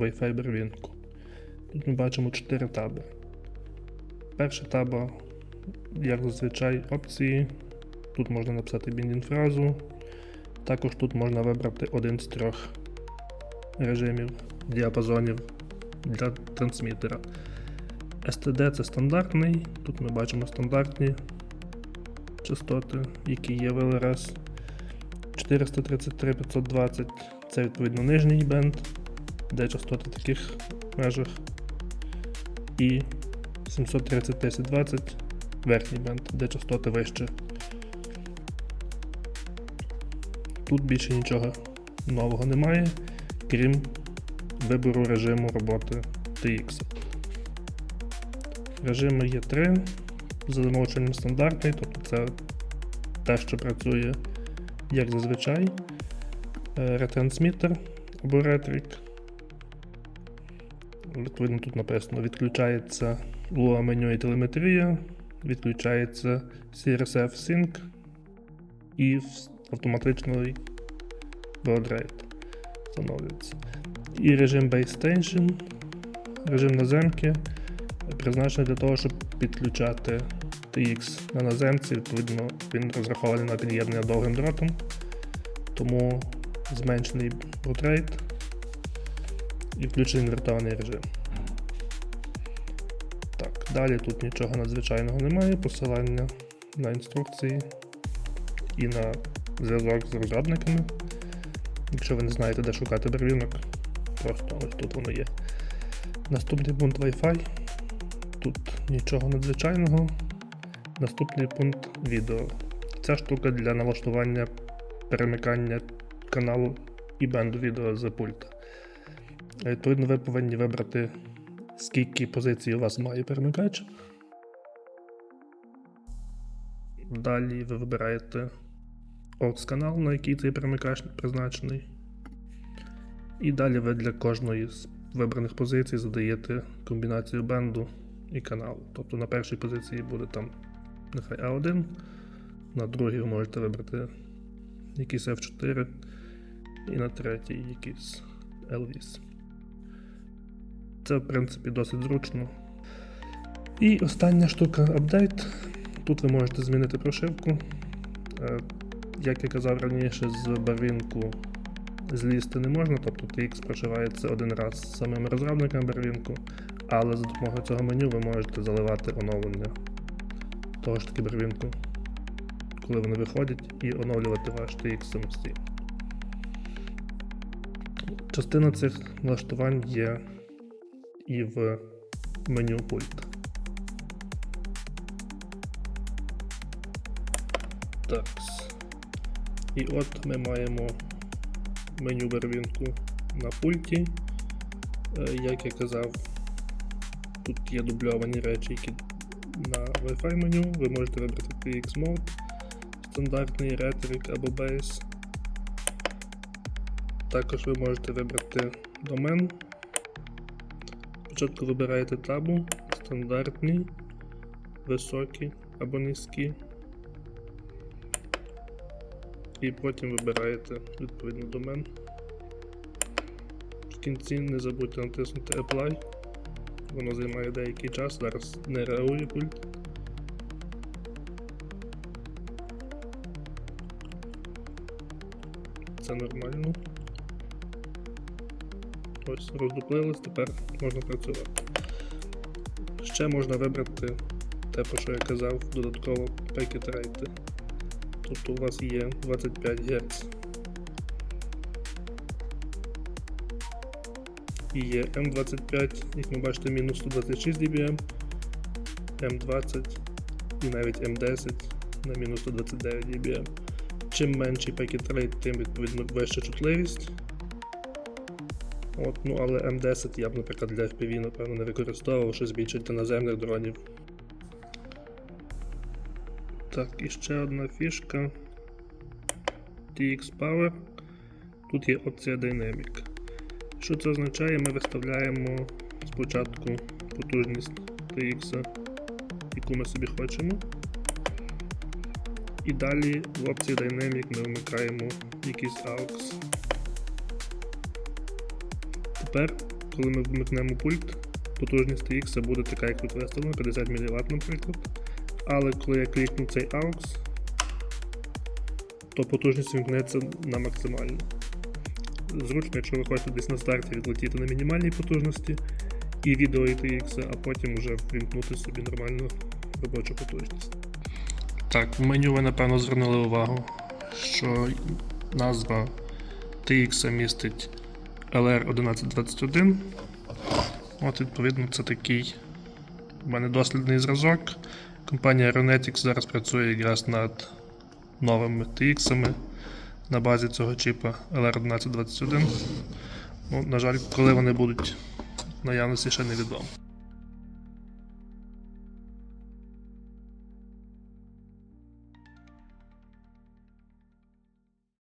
Wi-Fi первинку. Тут ми бачимо 4 таби. Перша таба, як зазвичай, опції. Тут можна написати біндін фразу. Також тут можна вибрати один з трьох режимів діапазонів для трансмітера. STD це стандартний. Тут ми бачимо стандартні частоти, які є в LRS. 433 520 це відповідно нижній бенд, де частоти таких межах. І 730 1020 верхній бенд, де частоти вище. Тут більше нічого нового немає, крім вибору режиму роботи TX. Режими є три. За замовченням стандартний, тобто це те, що працює як зазвичай. Е, Ретрансмітер або ретрик. Відповідно, тут написано: відключається луа меню і телеметрія, відключається CRSF Sync і автоматичний rate встановлюється. І режим Base Station, режим наземки, призначений для того, щоб підключати TX на наземці. Відповідно, він розрахований на під'єднання довгим дротом, тому зменшений bitrate і включений інвертований режим. Так, далі тут нічого надзвичайного немає, посилання на інструкції і на зв'язок з розробниками. Якщо ви не знаєте, де шукати барвінок, просто ось тут воно є. Наступний пункт Wi-Fi. Тут нічого надзвичайного. Наступний пункт відео. Ця штука для налаштування перемикання каналу і бенду відео з пульта. Відповідно, ви повинні вибрати, скільки позицій у вас має перемикач. Далі ви вибираєте aux канал, на який цей перемикач призначений. І далі ви для кожної з вибраних позицій задаєте комбінацію бенду і каналу. Тобто на першій позиції буде там нехай А1, на другій ви можете вибрати якийсь F4, і на третій якийсь L8. Це, в принципі, досить зручно. І остання штука апдейт. Тут ви можете змінити прошивку. Е, Як я казав раніше, з барвінку злізти не можна, тобто TX прошивається один раз самим розробником барвінку, але за допомогою цього меню ви можете заливати оновлення того ж таки барвінку, коли вони виходять, і оновлювати ваш TX самостійно. Частина цих налаштувань є і в меню пульта. Так. І от ми маємо меню барвінку на пульті. Е, Як я казав, тут є дубльовані речі, які на Wi-Fi меню. Ви можете вибрати PX Mode, стандартний Rhetoric або Base. Також ви можете вибрати домен. Спочатку вибираєте табу, стандартні, високі або низькі. І потім вибираєте відповідно домен. В кінці не забудьте натиснути Apply. Воно займає деякий час, зараз не реагує пульт. Це нормально. Ось, роздуплилось, тепер можна працювати. Ще можна вибрати те, про що я казав, додатково Packet Rate. Тобто у вас є 25 Гц. І є М25, як ми бачите, мінус 126 dBm, М20 і навіть М10 на мінус 129 dBm. Чим менший пакет рейт, тим відповідно вища чутливість. От, ну, але М10 я б, наприклад, для FPV, напевно, не використовував, щось більше для наземних дронів. Так, і ще одна фішка. TX Power. Тут є опція Dynamic. Що це означає? Ми виставляємо спочатку потужність TX, яку ми собі хочемо. І далі в опції Dynamic ми вмикаємо якийсь AUX. Тепер, коли ми вмикнемо пульт, потужність TX буде така, як тут виставлено, 50 мВт, наприклад. Але коли я клікну цей AUX, то потужність вімкнеться на максимальну. Зручно, якщо ви хочете десь на старті відлетіти на мінімальній потужності і відео і а потім вже вімкнути собі нормальну робочу потужність. Так, в меню ви напевно звернули увагу, що назва TX містить LR1121. От, відповідно, це такий у мене дослідний зразок. Компанія Aeronetics зараз працює якраз над новими TX на базі цього чіпа LR1121. Ну, на жаль, коли вони будуть наявності, ще невідомо.